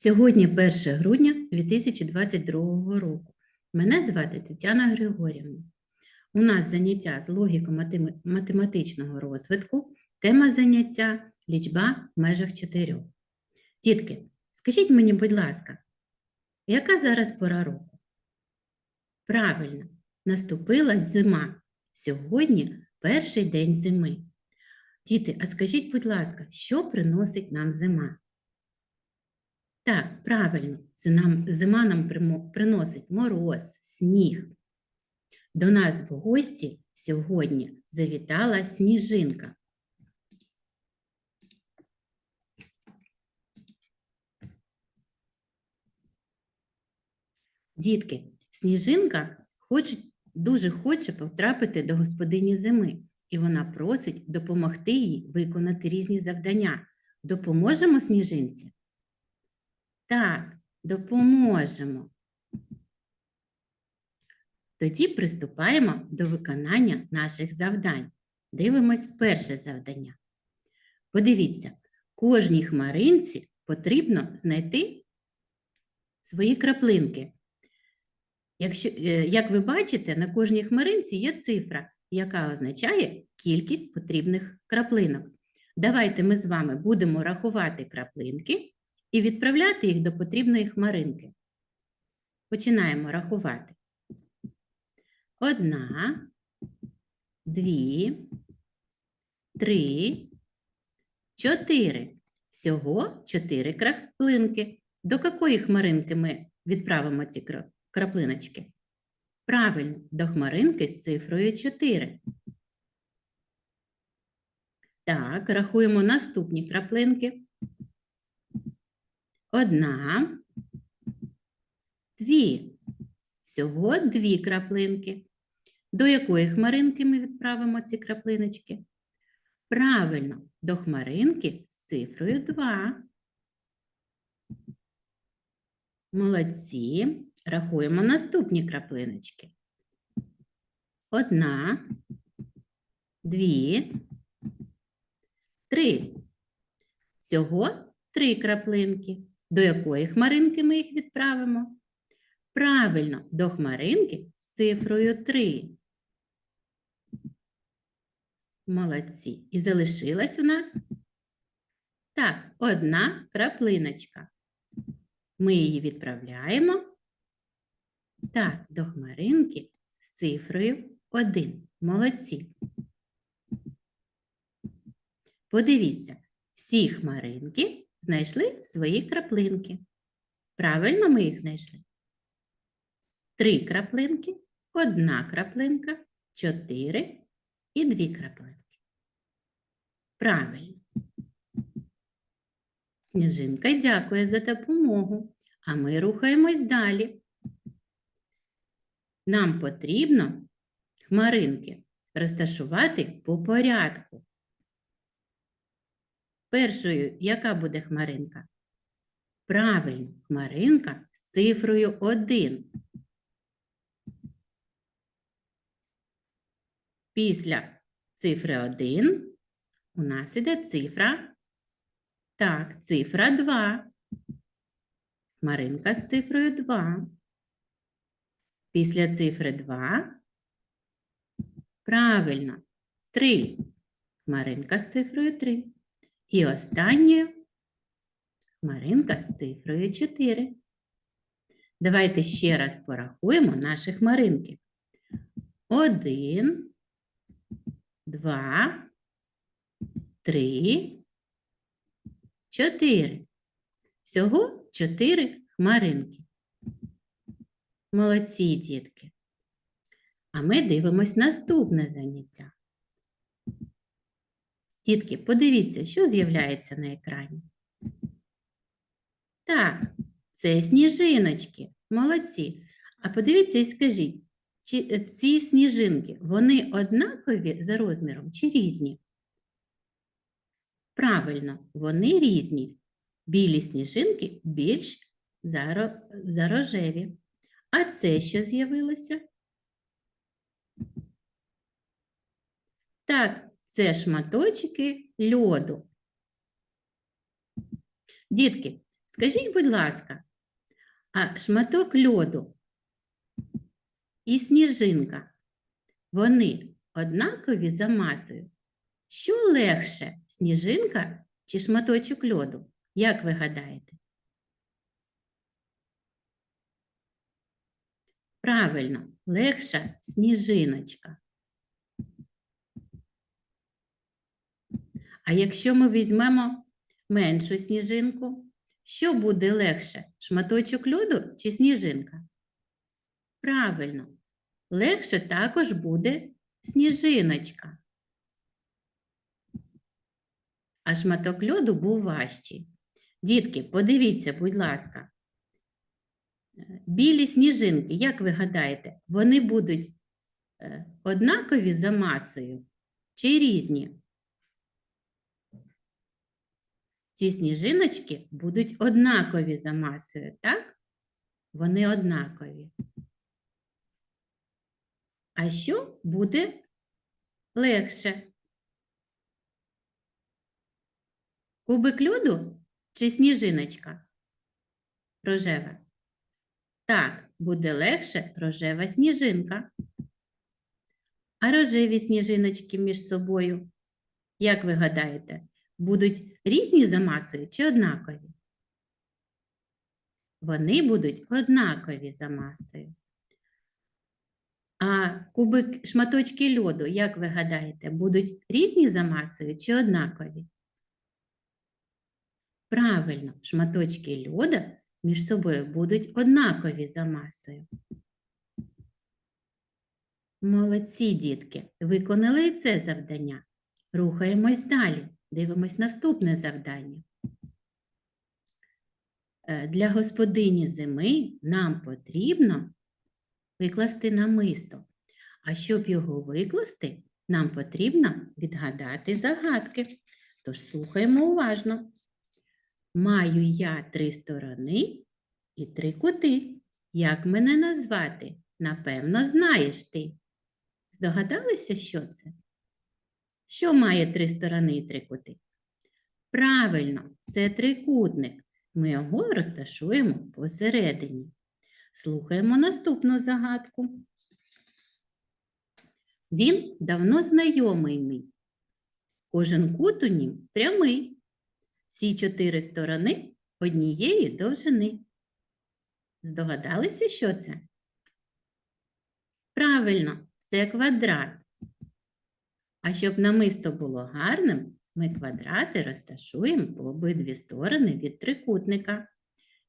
Сьогодні 1 грудня 2022 року. Мене звати Тетяна Григорівна. У нас заняття з логіко-математичного розвитку. Тема заняття лічба в межах чотирьох. Дітки, скажіть мені, будь ласка, яка зараз пора року? Правильно, наступила зима. Сьогодні перший день зими. Діти, а скажіть, будь ласка, що приносить нам зима? Так, правильно, це нам, зима нам приносить мороз, сніг. До нас в гості сьогодні завітала сніжинка. Дітки, сніжинка хоче, дуже хоче потрапити до господині зими, і вона просить допомогти їй виконати різні завдання. Допоможемо сніжинці? Так, допоможемо. Тоді приступаємо до виконання наших завдань. Дивимось перше завдання. Подивіться, кожній хмаринці потрібно знайти свої краплинки. Якщо, е, як ви бачите, на кожній хмаринці є цифра, яка означає кількість потрібних краплинок. Давайте ми з вами будемо рахувати краплинки і відправляти їх до потрібної хмаринки. Починаємо рахувати. Одна, дві, три, чотири. Всього чотири краплинки. До якої хмаринки ми відправимо ці краплиночки? Правильно, до хмаринки з цифрою 4. Так, рахуємо наступні краплинки. Одна, дві. Всього дві краплинки. До якої хмаринки ми відправимо ці краплиночки? Правильно, до хмаринки з цифрою 2. Молодці. Рахуємо наступні краплиночки. Одна, дві, три. Всього три краплинки. До якої хмаринки ми їх відправимо? Правильно, до хмаринки з цифрою 3. Молодці. І залишилась у нас так, одна краплиночка. Ми її відправляємо так, до хмаринки з цифрою 1. Молодці. Подивіться, всі хмаринки знайшли свої краплинки. Правильно ми їх знайшли? Три краплинки, одна краплинка, чотири і дві краплинки. Правильно. Сніжинка дякує за допомогу, а ми рухаємось далі. Нам потрібно хмаринки розташувати по порядку. Першою, яка буде хмаринка? Правильно, хмаринка з цифрою 1. Після цифри 1 у нас іде цифра. Так, цифра 2. Хмаринка з цифрою 2. Після цифри 2. Правильно. 3. Хмаринка з цифрою 3. І останнє хмаринка з цифрою 4. Давайте ще раз порахуємо наші хмаринки. Один, два, три, чотири. Всього чотири хмаринки. Молодці, дітки. А ми дивимось наступне заняття. Дітки, подивіться, що з'являється на екрані. Так, це сніжиночки. Молодці. А подивіться і скажіть, чи е, ці сніжинки, вони однакові за розміром чи різні? Правильно, вони різні. Білі сніжинки більш зарожеві. А це що з'явилося? Так, це шматочки льоду. Дітки, Скажіть, будь ласка, а шматок льоду і сніжинка, вони однакові за масою? Що легше, сніжинка чи шматочок льоду? Як ви гадаєте? Правильно, легша сніжиночка. А якщо ми візьмемо меншу сніжинку, що буде легше? Шматочок льоду чи сніжинка? Правильно, легше також буде сніжиночка. А шматок льоду був важчий. Дітки, подивіться, будь ласка. Білі сніжинки, як ви гадаєте, вони будуть е, однакові за масою чи різні? Ці сніжиночки будуть однакові за масою, так? Вони однакові. А що буде легше? Кубик льоду чи сніжиночка? Рожева. Так, буде легше рожева сніжинка. А рожеві сніжиночки між собою, як ви гадаєте, будуть різні за масою чи однакові? Вони будуть однакові за масою. А кубик шматочки льоду, як ви гадаєте, будуть різні за масою чи однакові? Правильно, шматочки льода між собою будуть однакові за масою. Молодці, дітки, виконали і це завдання. Рухаємось далі. Дивимось наступне завдання. Е, Для господині зими нам потрібно викласти намисто. А щоб його викласти, нам потрібно відгадати загадки. Тож слухаємо уважно. Маю я три сторони і три кути. Як мене назвати? Напевно, знаєш ти. Здогадалися, що це? Що має три сторони і три кути? Правильно, це трикутник. Ми його розташуємо посередині. Слухаємо наступну загадку. Він давно знайомий мій. Кожен кут у нім прямий. Всі чотири сторони однієї довжини. Здогадалися, що це? Правильно, це квадрат. А щоб намисто було гарним, ми квадрати розташуємо по обидві сторони від трикутника.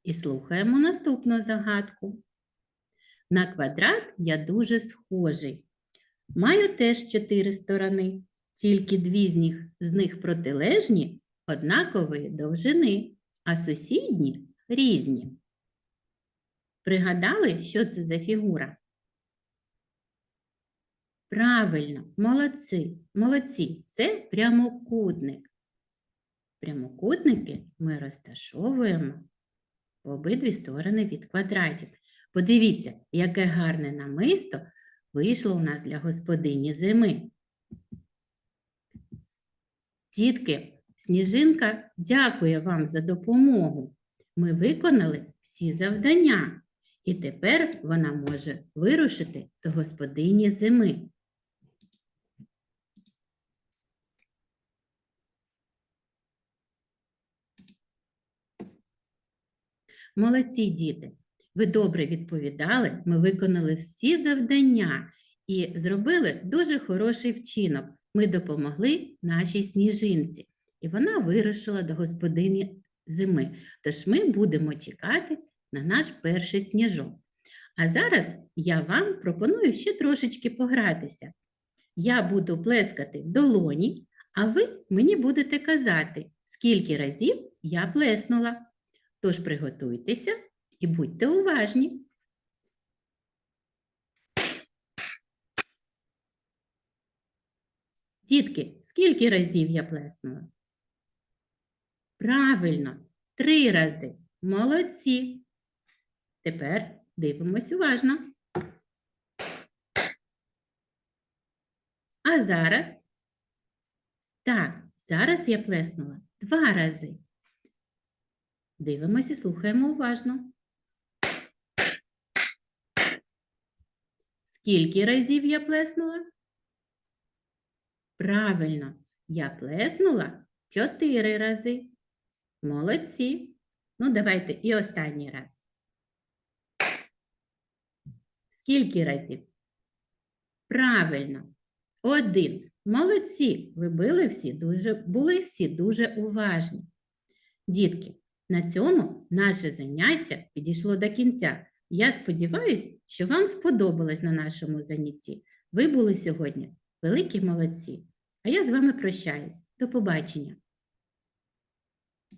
І слухаємо наступну загадку. На квадрат я дуже схожий. Маю теж чотири сторони, тільки дві з них, з них протилежні однакової довжини, а сусідні різні. Пригадали, що це за фігура? Правильно, молодці, молодці, це прямокутник. Прямокутники ми розташовуємо по обидві сторони від квадратів. Подивіться, яке гарне намисто вийшло у нас для господині зими. Дітки, Сніжинка дякує вам за допомогу. Ми виконали всі завдання, і тепер вона може вирушити до господині зими. Молодці діти, ви добре відповідали, ми виконали всі завдання і зробили дуже хороший вчинок. Ми допомогли нашій сніжинці, і вона вирушила до господині зими. Тож ми будемо чекати на наш перший сніжок. А зараз я вам пропоную ще трошечки погратися. Я буду плескати долоні, а ви мені будете казати, скільки разів я плеснула. Тож приготуйтеся і будьте уважні. Дітки, скільки разів я плеснула? Правильно, три рази. Молодці. Тепер дивимось уважно. А зараз? Так, зараз я плеснула два рази. Дивимося і слухаємо уважно. Скільки разів я плеснула? Правильно, я плеснула чотири рази. Молодці. Ну, давайте і останній раз. Скільки разів? Правильно, один. Молодці. Ви були всі дуже, були всі дуже уважні. Дітки, на цьому наше заняття підійшло до кінця. Я сподіваюся, що вам сподобалось на нашому занятті. Ви були сьогодні великі молодці. А я з вами прощаюсь. До побачення.